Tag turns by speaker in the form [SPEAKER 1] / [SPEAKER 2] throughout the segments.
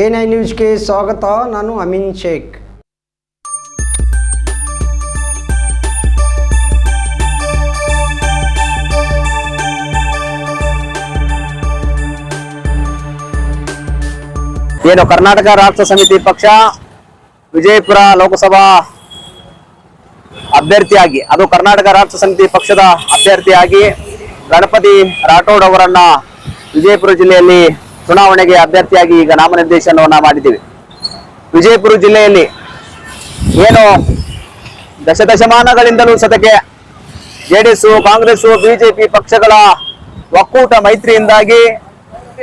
[SPEAKER 1] A nine ನ್ಯೂಸ್ಗೆ ಸ್ವಾಗತ, ನಾನು ಅಮಿನ್ ಶೇಖ್.
[SPEAKER 2] ಏನು, ಕರ್ನಾಟಕ ರಾಷ್ಟ್ರ ಸಮಿತಿ ಪಕ್ಷ ವಿಜಯಪುರ ಲೋಕಸಭಾ ಅಭ್ಯರ್ಥಿಯಾಗಿ, ಅದು ಕರ್ನಾಟಕ ರಾಷ್ಟ್ರ ಸಮಿತಿ ಪಕ್ಷದ ಅಭ್ಯರ್ಥಿಯಾಗಿ ಗಣಪತಿ ರಾಠೋಡ್ ಅವರನ್ನ ವಿಜಯಪುರ ಜಿಲ್ಲೆಯಲ್ಲಿ ಚುನಾವಣೆಗೆ ಅಭ್ಯರ್ಥಿಯಾಗಿ ಈಗ ನಾಮನಿರ್ದೇಶನವನ್ನ ಮಾಡಿದ್ದೀವಿ. ವಿಜಯಪುರ ಜಿಲ್ಲೆಯಲ್ಲಿ ಏನು ದಶದಶಮಾನಗಳಿಂದಲೂ ಸತಕ್ಕೆ ಜೆಡಿಎಸ್ ಕಾಂಗ್ರೆಸ್ ಬಿಜೆಪಿ ಪಕ್ಷಗಳ ಒಕ್ಕೂಟ ಮೈತ್ರಿಯಿಂದಾಗಿ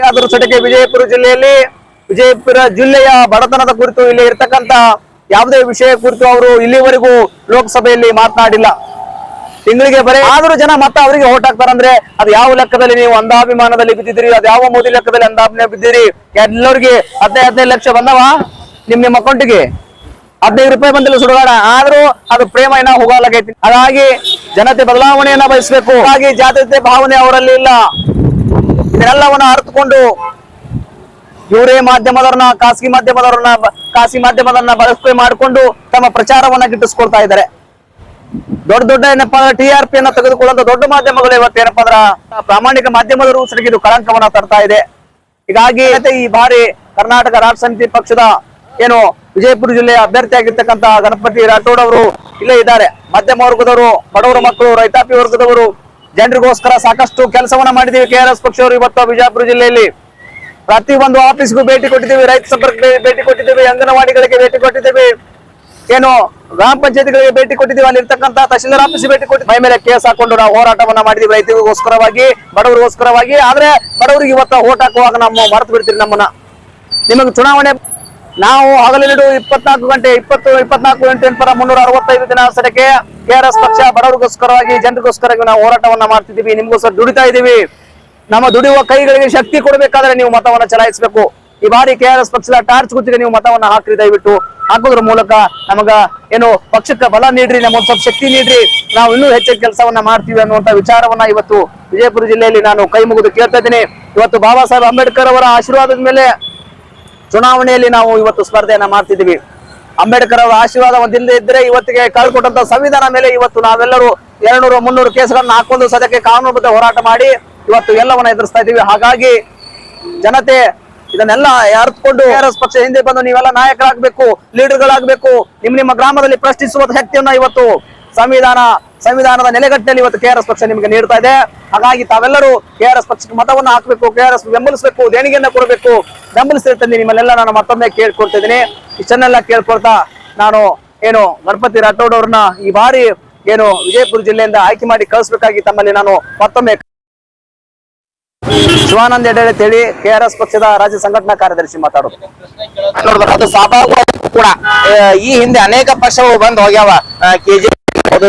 [SPEAKER 2] ಆದರೂ ಸಟಕೆ ವಿಜಯಪುರ ಜಿಲ್ಲೆಯಲ್ಲಿ? ವಿಜಯಪುರ ಜಿಲ್ಲೆಯ ಬಡತನದ ಕುರಿತು ಇಲ್ಲಿ ಇರ್ತಕ್ಕಂತ ಯಾವುದೇ ವಿಷಯ ಕುರಿತು ಅವರು ಇಲ್ಲಿವರೆಗೂ ಲೋಕಸಭೆಯಲ್ಲಿ ಮಾತನಾಡಿಲ್ಲ. ತಿಂಗಳಿಗೆ ಬರೀ ಆದ್ರೂ ಜನ ಮತ್ತೆ ಅವರಿಗೆ ಓಟ್ ಹಾಕ್ತಾರಂದ್ರೆ ಅದು ಯಾವ ಲೆಕ್ಕದಲ್ಲಿ ನೀವು ಅಂದಾಭಿಮಾನದಲ್ಲಿ ಬಿದ್ದಿದ್ರಿ ಅದು ಯಾವ ಮೋದಿ ಲೆಕ್ಕದಲ್ಲಿ ಅಂಧಾಭಿಮಾನ ಬಿದ್ದೀರಿ ಎಲ್ಲರಿಗೆ ಹದಿನೈದು ಹದಿನೈದು ಲಕ್ಷ ಬಂದವ ನಿಮ್, ನಿಮ್ಮ ಅಕೌಂಟಿಗೆ? ಹದಿನೈದು ರೂಪಾಯಿ ಬಂದಿಲ್ಲ ಸುಡುಗಾಡ. ಆದ್ರೂ ಅದು ಪ್ರೇಮ ಏನ ಹೋಗಲಾಗೈತಿ. ಹಾಗಾಗಿ ಜನತೆ ಬದಲಾವಣೆಯನ್ನ ಬಯಸಬೇಕು. ಹಾಗಾಗಿ ಜಾತ್ಯತೆ ಭಾವನೆ ಅವರಲ್ಲಿ ಇಲ್ಲ. ಇದನ್ನೆಲ್ಲವನ್ನ ಅರ್ಥಕೊಂಡು ಇವರೇ ಮಾಧ್ಯಮದವ್ರನ್ನ, ಖಾಸಗಿ ಮಾಧ್ಯಮದವ್ರನ್ನ, ಖಾಸಗಿ ಮಾಧ್ಯಮದನ್ನ ಬಳಕೆ ಮಾಡಿಕೊಂಡು ತಮ್ಮ ಪ್ರಚಾರವನ್ನ ಗಿಟ್ಟಿಸ್ಕೊಳ್ತಾ ಇದ್ದಾರೆ. ದೊಡ್ಡ ದೊಡ್ಡ ಏನಪ್ಪಾ ಟಿ ಆರ್ ಪಿ ಅನ್ನ ತೆಗೆದುಕೊಳ್ಳುವಂತ ದೊಡ್ಡ ಮಾಧ್ಯಮಗಳು ಇವತ್ತು ಏನಪ್ಪಾ ಅಂದ್ರ ಪ್ರಾಮಾಣಿಕ ಮಾಧ್ಯಮದ ಸರಿಗೆ ಇದು ಕಳಂಕವನ್ನ ತರ್ತಾ ಇದೆ. ಹೀಗಾಗಿ ಈ ಬಾರಿ ಕರ್ನಾಟಕ ರಾಜ್ಯ ಸಮಿತಿ ಪಕ್ಷದ ಏನು ವಿಜಯಪುರ ಜಿಲ್ಲೆಯ ಅಭ್ಯರ್ಥಿ ಆಗಿರ್ತಕ್ಕಂತ ಗಣಪತಿ ರಾಠೋಡ್ ಅವರು ಇಲ್ಲೇ ಇದ್ದಾರೆ. ಮಧ್ಯಮ ವರ್ಗದವರು, ಬಡವರ ಮಕ್ಕಳು, ರೈತಾಪಿ ವರ್ಗದವರು, ಜನರಿಗೋಸ್ಕರ ಸಾಕಷ್ಟು ಕೆಲಸವನ್ನ ಮಾಡಿದೀವಿ ಕೆ ಪಕ್ಷವರು ಇವತ್ತು ವಿಜಯಪುರ ಜಿಲ್ಲೆಯಲ್ಲಿ. ಪ್ರತಿ ಒಂದು ಆಫೀಸ್ಗೂ ಭೇಟಿ ಕೊಟ್ಟಿದ್ದೀವಿ, ರೈತ ಸಂಪರ್ಕ ಭೇಟಿ ಕೊಟ್ಟಿದ್ದೀವಿ, ಅಂಗನವಾಡಿಗಳಿಗೆ ಭೇಟಿ ಕೊಟ್ಟಿದ್ದೀವಿ. ಏನು ಗ್ರಾಮ ಪಂಚಾಯತಿಗಳಿಗೆ ಭೇಟಿ ಕೊಟ್ಟಿದ್ದೀವಿ ಅಲ್ಲಿ ಇರ್ತಕ್ಕಂತ ತಹಶೀಲ್ದಾರ್ ಆಫೀಸ್ ಭೇಟಿ ಕೊಟ್ಟು ಮೈ ಮೇಲೆ ಕೇಸ್ ಹಾಕೊಂಡು ನಾವು ಹೋರಾಟವನ್ನ ಮಾಡಿದೀವಿ ರೈತರಿಗೋಸ್ಕರವಾಗಿ, ಬಡವರಿಗೋಸ್ಕರವಾಗಿ. ಆದ್ರೆ ಬಡವರಿಗೆ ಇವತ್ತು ಓಟ್ ಹಾಕುವಾಗ ನಮ್ಮ ಮರೆತು ಬಿಡ್ತೀರಿ ನಮ್ಮನ್ನ. ನಿಮಗೆ ಚುನಾವಣೆ ನಾವು ಹಗಲಿನಡು ಇಪ್ಪತ್ನಾಲ್ಕು ಗಂಟೆ, ಇಪ್ಪತ್ತು, ಇಪ್ಪತ್ನಾಲ್ಕು ಗಂಟೆ ಪರ ಮುನ್ನೂರ ಅರವತ್ತೈದು ದಿನ ಸಡಕ್ಕೆ ಕೆ ಆರ್ ಎಸ್ ಪಕ್ಷ ಬಡವರಿಗೋಸ್ಕರವಾಗಿ, ಜನರಿಗೋಸ್ಕರವಾಗಿ ನಾವು ಹೋರಾಟವನ್ನ ಮಾಡ್ತಿದ್ದೀವಿ. ನಿಮ್ಗೋಸ್ಕರ ದುಡಿತಾ ಇದೀವಿ. ನಮ್ಮ ದುಡಿಯುವ ಕೈಗಳಿಗೆ ಶಕ್ತಿ ಕೊಡಬೇಕಾದ್ರೆ ನೀವು ಮತವನ್ನ ಚಲಾಯಿಸಬೇಕು. ಈ ಬಾರಿ ಕೆ ಪಕ್ಷದ ಟಾರ್ಚ್ ಗುತ್ತಿಗೆ ನೀವು ಮತವನ್ನ ಹಾಕ್ರಿ, ದಯವಿಟ್ಟು ಹಾಕೋದ್ರ ಮೂಲಕ ನಮಗ ಏನು ಪಕ್ಷಕ್ಕೆ ಬಲ ನೀಡ್ರಿ, ನಮ್ಮ ಸ್ವಲ್ಪ ಶಕ್ತಿ ನೀಡ್ರಿ. ನಾವು ಇನ್ನೂ ಹೆಚ್ಚಿನ ಕೆಲಸವನ್ನ ಮಾಡ್ತೀವಿ ಅನ್ನುವಂತ ವಿಚಾರವನ್ನ ಇವತ್ತು ವಿಜಯಪುರ ಜಿಲ್ಲೆಯಲ್ಲಿ ನಾನು ಕೈ ಮುಗಿದು ಕೇಳ್ತಾ ಇವತ್ತು ಬಾಬಾ ಸಾಹೇಬ್ ಅಂಬೇಡ್ಕರ್ ಅವರ ಆಶೀರ್ವಾದದ ಮೇಲೆ ಚುನಾವಣೆಯಲ್ಲಿ ನಾವು ಇವತ್ತು ಸ್ಪರ್ಧೆಯನ್ನ ಮಾಡ್ತಿದ್ದೀವಿ. ಅಂಬೇಡ್ಕರ್ ಅವರ ಆಶೀರ್ವಾದ ಒಂದಿಲ್ಲದೆ ಇದ್ರೆ ಇವತ್ತಿಗೆ ಕಳ್ಕೊಟ್ಟಂತ ಸಂವಿಧಾನ ಮೇಲೆ ಇವತ್ತು ನಾವೆಲ್ಲರೂ ಎರಡ್ನೂರು, ಮುನ್ನೂರು ಕೇಸ್ಗಳನ್ನ ಹಾಕೊಂಡು ಸದ್ಯಕ್ಕೆ ಕಾನೂನುಬದ್ಧ ಹೋರಾಟ ಮಾಡಿ ಇವತ್ತು ಎಲ್ಲವನ್ನ ಎದುರಿಸ್ತಾ ಇದ್ದೀವಿ. ಹಾಗಾಗಿ ಜನತೆ ಇದನ್ನೆಲ್ಲ ಅರ್ಥಕೊಂಡು ಆರ್ ಎಸ್ ಪಕ್ಷ ಹಿಂದೆ ಬಂದು ನೀವೆಲ್ಲ ನಾಯಕರಾಗಬೇಕು, ಲೀಡರ್ಗಳಾಗಬೇಕು, ನಿಮ್ ನಿಮ್ಮ ಗ್ರಾಮದಲ್ಲಿ ಪ್ರಶ್ನಿಸುವ ಶಕ್ತಿಯನ್ನ ಇವತ್ತು ಸಂವಿಧಾನ, ಸಂವಿಧಾನದ ನೆಲೆಗಟ್ಟಿನಲ್ಲಿ ಇವತ್ತು ಕೆ ಆರ್ ಎಸ್ ಪಕ್ಷ ನಿಮಗೆ ನೀಡ್ತಾ ಇದೆ. ಹಾಗಾಗಿ ತಾವೆಲ್ಲರೂ ಕೆ ಆರ್ ಎಸ್ ಪಕ್ಷಕ್ಕೆ ಮತವನ್ನು ಹಾಕಬೇಕು, ಕೆ ಆರ್ ಎಸ್ ಬೆಂಬಲಿಸಬೇಕು, ದೇಣಿಗೆಯನ್ನ ಕೊಡಬೇಕು. ಬೆಂಬಲಿಸ್ತಿರ್ತೇನೆ ನಿಮ್ಮನ್ನೆಲ್ಲ ನಾನು ಮತ್ತೊಮ್ಮೆ ಕೇಳ್ಕೊಳ್ತಾ ಇದ್ದೀನಿ. ಇಷ್ಟನ್ನೆಲ್ಲ ಕೇಳ್ಕೊಳ್ತಾ ನಾನು ಏನು ಗಣಪತಿ ರಾಠೋಡ್ ಅವ್ರನ್ನ ಈ ಬಾರಿ ಏನು ವಿಜಯಪುರ ಜಿಲ್ಲೆಯಿಂದ ಆಯ್ಕೆ ಮಾಡಿ ಕಳಿಸ್ಬೇಕಾಗಿ ತಮ್ಮಲ್ಲಿ ನಾನು ಮತ್ತೊಮ್ಮೆ ಶಿವಾನಂದ ಹೆಗಡೆ ಅಂತೇಳಿ ಕೆ ಆರ್ ಎಸ್ ಪಕ್ಷದ ರಾಜ್ಯ ಸಂಘಟನಾ ಕಾರ್ಯದರ್ಶಿ ಮಾತಾಡೋದು.
[SPEAKER 3] ಅದು ಕೂಡ ಈ ಹಿಂದೆ ಅನೇಕ ಪಕ್ಷಗಳು ಬಂದು ಹೋಗ್ಯಾವ. ಕೆಜಿ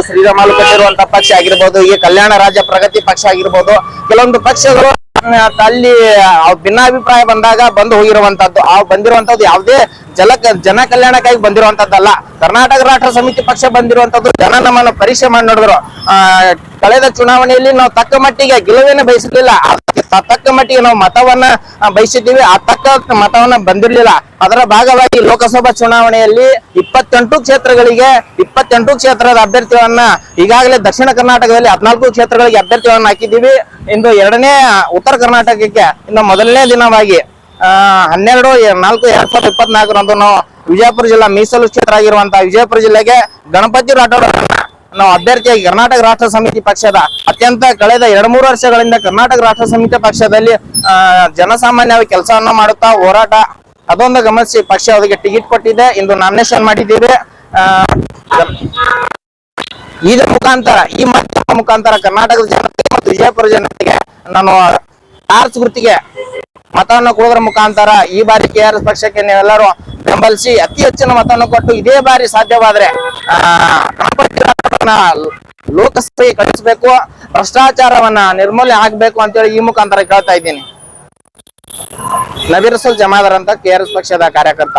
[SPEAKER 3] ಶ್ರೀರಾಮಲು ಕಟ್ಟಿರುವಂತ ಪಕ್ಷ ಆಗಿರ್ಬೋದು, ಈ ಕಲ್ಯಾಣ ರಾಜ್ಯ ಪ್ರಗತಿ ಪಕ್ಷ ಆಗಿರ್ಬೋದು, ಕೆಲವೊಂದು ಪಕ್ಷಗಳು ಅಲ್ಲಿ ಭಿನ್ನಾಭಿಪ್ರಾಯ ಬಂದಾಗ ಬಂದು ಹೋಗಿರುವಂತದ್ದು. ಆ, ಬಂದಿರುವಂತದ್ದು ಯಾವುದೇ ಜಲ, ಜನ ಕಲ್ಯಾಣಕ್ಕಾಗಿ ಬಂದಿರುವಂತದ್ದಲ್ಲ. ಕರ್ನಾಟಕ ರಾಷ್ಟ್ರ ಸಮಿತಿ ಪಕ್ಷ ಬಂದಿರುವಂತದ್ದು, ಜನ ನಮ್ಮನ್ನು ಪರೀಕ್ಷೆ ಮಾಡಿ ನೋಡಿದ್ರು. ಕಳೆದ ಚುನಾವಣೆಯಲ್ಲಿ ನಾವು ತಕ್ಕ ಮಟ್ಟಿಗೆ ಗೆಲುವೇನೆ ಬಯಸಲಿಲ್ಲ. ತಕ್ಕ ಮಟ್ಟಿಗೆ ನಾವು ಮತವನ್ನ ಬಯಸಿದ್ದೀವಿ. ಆ ತಕ್ಕ ಮತವನ್ನ ಬಂದಿರ್ಲಿಲ್ಲ. ಅದರ ಭಾಗವಾಗಿ ಲೋಕಸಭಾ ಚುನಾವಣೆಯಲ್ಲಿ ಇಪ್ಪತ್ತೆಂಟು ಕ್ಷೇತ್ರಗಳಿಗೆ, ಇಪ್ಪತ್ತೆಂಟು ಕ್ಷೇತ್ರದ ಅಭ್ಯರ್ಥಿಗಳನ್ನ ಈಗಾಗಲೇ ದಕ್ಷಿಣ ಕರ್ನಾಟಕದಲ್ಲಿ ಹದಿನಾಲ್ಕು ಕ್ಷೇತ್ರಗಳಿಗೆ ಅಭ್ಯರ್ಥಿಗಳನ್ನ ಹಾಕಿದ್ದೀವಿ. ಇಂದು ಎರಡನೇ, ಉತ್ತರ ಕರ್ನಾಟಕಕ್ಕೆ ಇನ್ನು ಮೊದಲನೇ ದಿನವಾಗಿ ಹನ್ನೆರಡು, ನಾಲ್ಕು, ಎರಡ್ ಸಾವಿರದ ಇಪ್ಪತ್ನಾಲ್ಕರಂದು ನಾವು ವಿಜಯಪುರ ಜಿಲ್ಲಾ ಮೀಸಲು ಕ್ಷೇತ್ರ ಆಗಿರುವಂತಹ ವಿಜಯಪುರ ಜಿಲ್ಲೆಗೆ ಗಣಪತಿ ರಾಠೋಡ್ ನಾವು ಅಭ್ಯರ್ಥಿಯಾಗಿ ಕರ್ನಾಟಕ ರಾಷ್ಟ್ರ ಸಮಿತಿ ಪಕ್ಷದ ಅತ್ಯಂತ ಕಳೆದ ಎರಡ್ ಮೂರು ವರ್ಷಗಳಿಂದ ಕರ್ನಾಟಕ ರಾಷ್ಟ್ರ ಸಮಿತಿ ಪಕ್ಷದಲ್ಲಿ ಜನಸಾಮಾನ್ಯವಾಗಿ ಕೆಲಸವನ್ನ ಮಾಡುತ್ತಾ ಹೋರಾಟ, ಅದೊಂದು ಗಮನಿಸಿ ಪಕ್ಷ ಅವರಿಗೆ ಟಿಕೆಟ್ ಕೊಟ್ಟಿದೆ. ಇಂದು ನಾಮಿನೇಷನ್ ಮಾಡಿದ್ದೀವಿ. ಈ ಇದರ ಮುಖಾಂತರ, ಈ ಮಾಧ್ಯಮ ಮುಖಾಂತರ ಕರ್ನಾಟಕದ ಜನತೆ ಮತ್ತು ವಿಜಯಪುರ ಜನತೆಗೆ ನಾನು ಆರ್ಸ್ ಗುರುತಿಗೆ ಮತವನ್ನು ಕೊಡೋದ್ರ ಮುಖಾಂತರ ಈ ಬಾರಿ ಕೆ ಆರ್ ಎಸ್ ಪಕ್ಷಕ್ಕೆ ನೀವೆಲ್ಲರೂ ಬೆಂಬಲಿಸಿ ಅತಿ ಹೆಚ್ಚಿನ ಮತವನ್ನು ಕೊಟ್ಟು ಇದೇ ಬಾರಿ ಸಾಧ್ಯವಾದ್ರೆ ಗಣಪತಿ ಲೋಕಸಭೆಗೆ ಕಳಿಸಬೇಕು, ಭ್ರಷ್ಟಾಚಾರವನ್ನ ನಿರ್ಮೂಲನೆ ಆಗ್ಬೇಕು ಅಂತೇಳಿ ಈ ಮುಖಾಂತರ ಕೇಳ್ತಾ ಇದ್ದೀನಿ. ನಬೀರಸುಲ್ ಜಮಾದಾರ್ ಅಂತ ಕೆ ಆರ್ ಎಸ್ ಪಕ್ಷದ ಕಾರ್ಯಕರ್ತ.